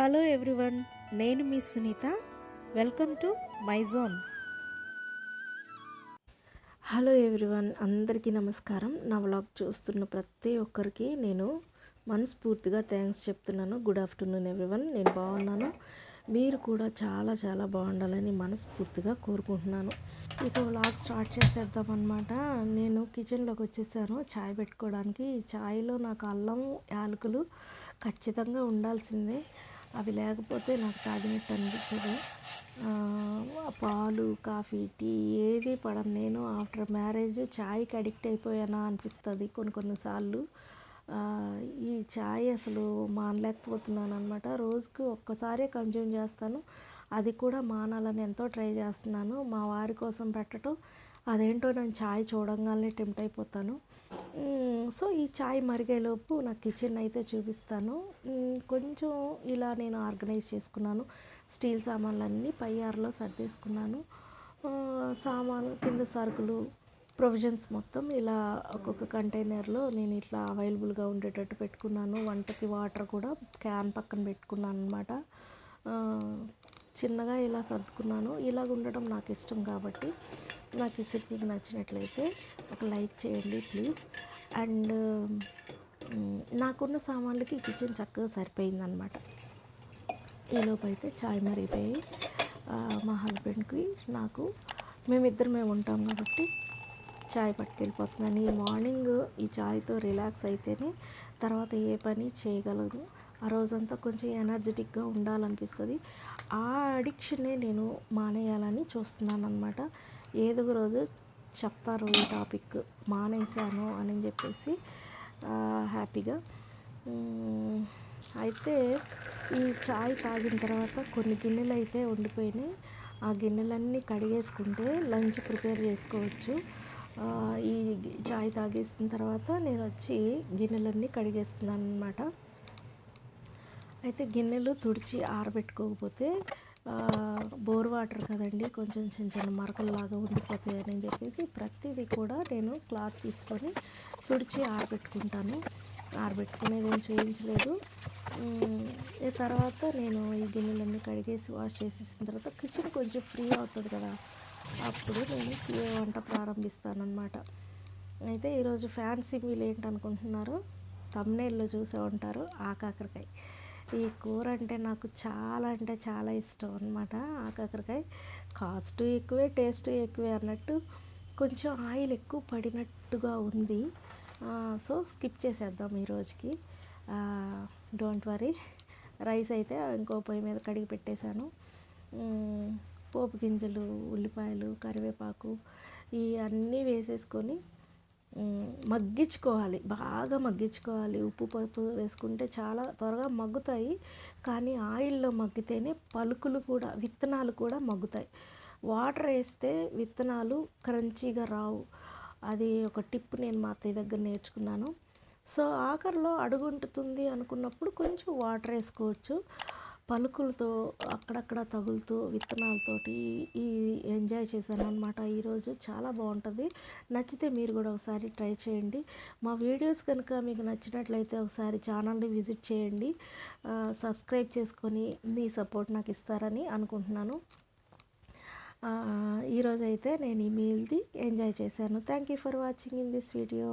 Hello everyone నేను మీ Sunitha. Welcome to my zone. Hello everyone అందరికీ నమస్కారం. నా వ్లాగ్ చూస్తున్న ప్రతి ఒక్కరికి నేను మనస్ఫూర్తిగా థ్యాంక్స్ చెప్తున్నాను. గుడ్ ఆఫ్టర్నూన్ ఎవ్రీవన్ నేను బాగున్నాను. మీరు కూడా చాలా చాలా బాగుండాలని మనస్ఫూర్తిగా కోరుకుంటున్నాను. ఇక వ్లాగ్ స్టార్ట్ చేసేద్దాం అనమాట నేను కిచెన్లోకి వచ్చేసాను. చాయ్ పెట్టుకోవడానికి. ఈ చాయ్లో నాకు అల్లం యాలకులు ఖచ్చితంగా ఉండాల్సిందే. అవి లేకపోతే నాకు తాగినట్టు అనిపించదు. పాలు కాఫీ టీ ఏది పడను నేను ఆఫ్టర్ మ్యారేజ్ చాయ్కి అడిక్ట్ అయిపోయానా అనిపిస్తుంది కొన్ని కొన్నిసార్లు ఈ చాయ్ అసలు మానలేకపోతున్నాను అనమాట రోజుకు ఒక్కసారే కన్జ్యూమ్ చేస్తాను. అది కూడా మానాలని ఎంతో ట్రై చేస్తున్నాను. మా వారి కోసం పెట్టడం అదేంటో నేను చాయ్ చూడంగానే టెంప్ట్ అయిపోతాను. సో ఈ చాయ్ మరిగేలోపు నా కిచెన్ అయితే చూపిస్తాను. కొంచెం ఇలా నేను ఆర్గనైజ్ చేసుకున్నాను. స్టీల్ సామాన్లన్నీ పై ఆరులో సర్దేసుకున్నాను. సామాను కింద సరుకులు ప్రొవిజన్స్ మొత్తం ఇలా ఒక్కొక్క కంటైనర్లో నేను ఇట్లా అవైలబుల్గా ఉండేటట్టు పెట్టుకున్నాను. వంటకి వాటర్ కూడా క్యాన్ పక్కన పెట్టుకున్నాను అనమాట చిన్నగా ఇలా సర్దుకున్నాను. ఇలాగ ఉండడం నాకు ఇష్టం కాబట్టి నా కిచెన్ మీకు నచ్చినట్లయితే ఒక లైక్ చేయండి ప్లీజ్. అండ్ నాకున్న సామాన్లకి కిచెన్ చక్కగా సరిపోయిందనమాట ఈలోపు అయితే చాయ్ మరిగిపోయి మా హస్బెండ్కి నాకు. మేమిద్దరు మేము ఉంటాం కాబట్టి చాయ్ పట్టుకెళ్ళిపోతున్నాను ఈ మార్నింగ్ ఈ చాయ్తో రిలాక్స్ అయితేనే తర్వాత ఏ పని చేయగలను. ఆ రోజంతా కొంచెం ఎనర్జెటిక్గా ఉండాలనిపిస్తుంది. ఆ అడిక్షనే నేను మానేయాలని చూస్తున్నాను అనమాట ఏదో రోజు చెప్తారు ఈ టాపిక్ మానేశాను అని చెప్పేసి హ్యాపీగా. అయితే ఈ చాయ్ తాగిన తర్వాత కొన్ని గిన్నెలు అయితే ఉండిపోయినాయి. ఆ గిన్నెలన్నీ కడిగేసుకుంటే లంచ్ ప్రిపేర్ చేసుకోవచ్చు. ఈ చాయ్ తాగేసిన తర్వాత నేను వచ్చి గిన్నెలన్నీ కడిగేస్తున్నాను అనమాట అయితే గిన్నెలు తుడిచి ఆరబెట్టుకోకపోతే బోర్ వాటర్ కదండి కొంచెం చిన్న చిన్న మరకల్లాగా ఉండిపోతాయని చెప్పేసి ప్రతిదీ కూడా నేను క్లాత్ తీసుకొని తుడిచి ఆరబెట్టుకుంటాను. ఆరబెట్టుకునేది ఏం చూపించలేదు తర్వాత నేను ఈ గిన్నెలన్నీ కడిగేసి వాష్ చేసేసిన తర్వాత కిచెన్ కొంచెం ఫ్రీ అవుతుంది కదా అప్పుడు నేను వంట ప్రారంభిస్తాను అనమాట అయితే ఈరోజు ఫ్యాన్సీ మీల్ ఏంటనుకుంటున్నారు? తమ్నేల్లో చూసే ఉంటారు ఆకాకరకాయ ఈ కూర అంటే నాకు చాలా అంటే చాలా ఇష్టం అనమాట ఆకాకరకాయ కాస్ట్ ఎక్కువే టేస్ట్ ఎక్కువే అన్నట్టు కొంచెం ఆయిల్ ఎక్కువ పడినట్టుగా ఉంది. సో స్కిప్ చేసేద్దాం ఈ రోజుకి. Don't worry. రైస్ అయితే ఇంకో పొయ్యి మీద కడిగి పెట్టేశాను. పోపు గింజలు ఉల్లిపాయలు కరివేపాకు ఈ అన్నీ వేసేసుకొని మగ్గించుకోవాలి. బాగా మగ్గించుకోవాలి. ఉప్పు పప్పు వేసుకుంటే చాలా త్వరగా మగ్గుతాయి. కానీ ఆయిల్లో మగ్గితేనే పలుకులు కూడా విత్తనాలు కూడా మగ్గుతాయి. వాటర్ వేస్తే విత్తనాలు క్రంచీగా రావు. అది ఒక టిప్ నేను మా అత్తయ్య దగ్గర నేర్చుకున్నాను. సో ఆఖరిలో అడుగుంటుతుంది అనుకున్నప్పుడు కొంచెం వాటర్ వేసుకోవచ్చు. పలుకులతో అక్కడక్కడ తగులుతూ విత్తనాలతోటి ఈ ఎంజాయ్ చేశాను అనమాట ఈరోజు చాలా బాగుంటుంది. నచ్చితే మీరు కూడా ఒకసారి ట్రై చేయండి. మా వీడియోస్ కనుక మీకు నచ్చినట్లయితే ఒకసారి ఛానల్ని విజిట్ చేయండి. సబ్స్క్రైబ్ చేసుకొని మీ సపోర్ట్ నాకు ఇస్తారని అనుకుంటున్నాను. ఈరోజైతే ఈరోజు అయితే నేను ఈ మీల్ది ఎంజాయ్ చేశాను. Thank you for watching in this video